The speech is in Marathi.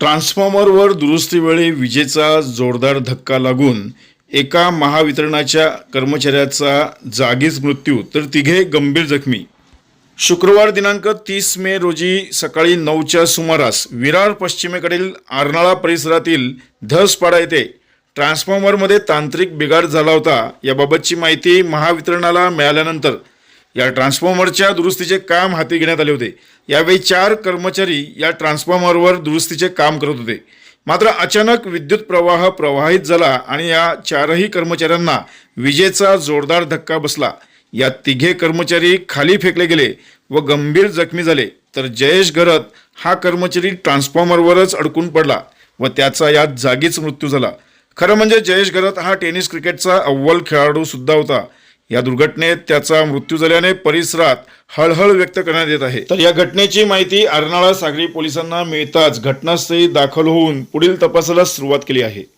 ट्रान्सफॉर्मरवर दुरुस्तीवेळी विजेचा जोरदार धक्का लागून एका महावितरणाच्या कर्मचाऱ्याचा जागीच मृत्यू तर तिघे गंभीर जखमी. शुक्रवार दिनांक तीस मे रोजी सकाळी नऊच्या सुमारास विरार पश्चिमेकडील आरनाळा परिसरातील धसपाडा येथे ट्रान्सफॉर्मरमध्ये तांत्रिक बिघाड झाला होता. याबाबतची माहिती महावितरणाला मिळाल्यानंतर या ट्रान्सफॉर्मरच्या दुरुस्तीचे काम हाती घेण्यात आले होते. यावेळी चार कर्मचारी या ट्रान्सफॉर्मरवर दुरुस्तीचे काम करत होते. मात्र अचानक विद्युत प्रवाह प्रवाहित झाला आणि या चारही कर्मचाऱ्यांना विजेचा जोरदार धक्का बसला. या तिघे कर्मचारी खाली फेकले गेले व गंभीर जखमी झाले. तर जयेश घरत हा कर्मचारी ट्रान्सफॉर्मरवरच अडकून पडला व त्याचा यात जागीच मृत्यू झाला. खरं म्हणजे जयेश घरत हा टेनिस क्रिकेटचा अव्वल खेळाडू सुद्धा होता. या दुर्घटनेत त्याचा मृत्यू झाल्याने परिसरात हळहळ व्यक्त करण्यात येत आहे. तर या घटनेची माहिती अर्नाळा सागरी पोलिसांना मिळताच घटनास्थळी दाखल होऊन पुढील तपासाला सुरुवात केली आहे.